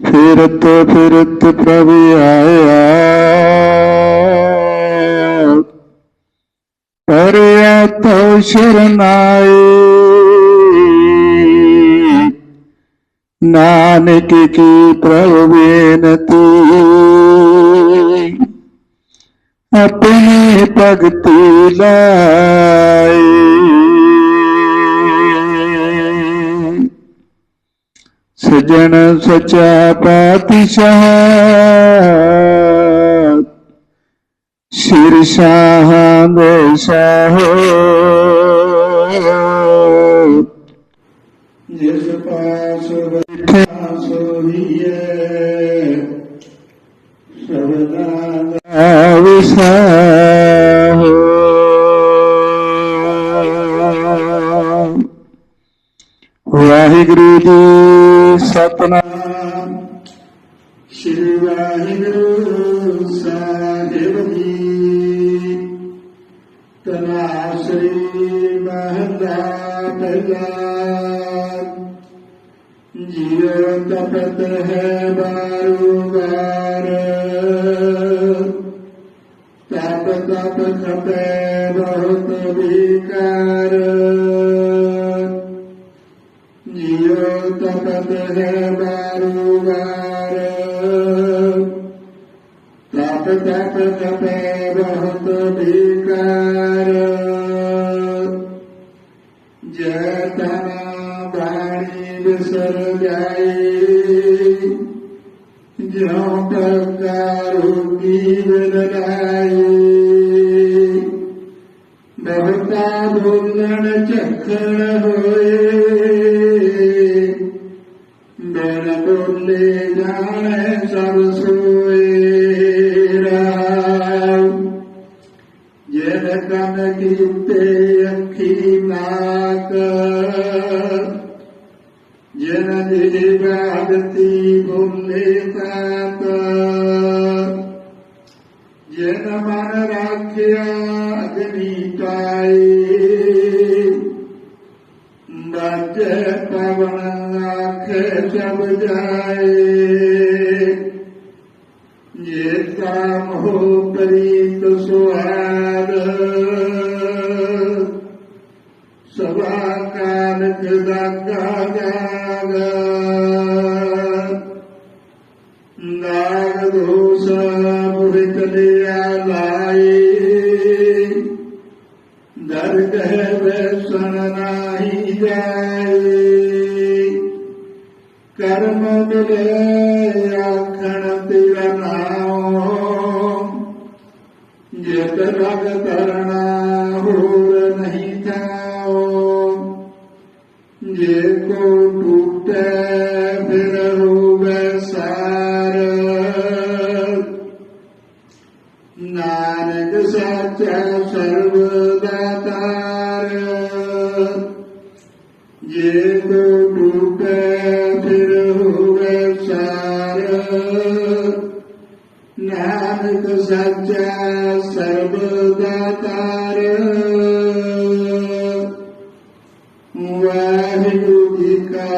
ਫਿਰਤ ਫਿਰਤ ਪ੍ਰਭ ਆਇਆ। ਪਰਿਆ ਤੋ ਸ਼ਰਨਾਏ ਨਾਨਕ ਕੀ ਪ੍ਰਭ ਬੇਨਤੀ। ਆਪਣੀ ਭਗਤੀ ਲਾਏ। सजन सचा पातिशाह। शीर्षाह देशाह जिस पास सबदा ਵਾਹਿਗੁਰੂ ਜੀ ਸਤਨਾਮ। ਸ੍ਰੀ ਵਾਹਿਗੁਰੂ ਸਾਹਿਬ ਜੀ। ਤਨਾਸਰੀ ਮਹਲਾ ਪਹਿਲਾ ਜੀਉ ਤਪਤ ਹੈ ਬਾਰੂਗਾਰ ਤਪ ਤਪ ਖਪੇ ਬਹੁਤ ਵਿਕਾਰ। ਜੀਉ ਤਪਤ ਹੈ ਬਾਰੂਗਾਰ ਤਪ ਤਪ ਖਪੇ ਬਹੁਤ ਵਿਕਾਰ ਜੈ ਤਨਾ ਬਾਣੀ ਬਿਸਰ ਜਾਈ ਜਿਉ ਪ੍ਰਕਾਰੂ ਕੀ ਬਦਲਾਈ ਬਹੁਤਾ ਭੁੱਲਣ ਝਖੜ ਹੋਏ ਜਿਨ ਜੀ ਬਾਦਤੀ ਬੋਲੇ ਤਾਤ ਜਿਨ ਮਨ ਰਾਖਿਆ ਅਗਨੀ ਕਾਈ ਬਾਜੇ ਪਵਨ ਆਖੇ ਸਭ ਜਾਏ। ਜੇ ਕਾਮ ਹੋ ਪ੍ਰੀਤ ਸੁਹਾਗ ਸਭਾ ਕਾਲਕ ਦਾਗਾ ਜਾਗ। ਨਾਗ ਦੋਸ ਮੁਹਿਤ ਲਿਆ ਲਾਈ। ਦਰ ਕਹਿ ਵੈਸਣ ਨਾਹੀ ਜਾਈ। ਕਰਮ ਮਿਲੇ ਆਖਣ ਤੇਰਾ ਨਾਮ ਜਿਤ ਰਗ ਕਰਣਾ ਜੇ ਕੋ ਟੂਟੇ ਫਿਰ ਹੋਵੇ ਸਾਰ। ਨਾਨਕ ਸੱਚਾ ਸਰਬ ਦਾਤਾਰ ਜੇ ਕੋ ਟੂਟੇ ਫਿਰ ਹੋਵੇ ਸਾਰ। ਨਾਨਕ ਸੱਚਾ ਸਰਬ ਦਾਤਾਰ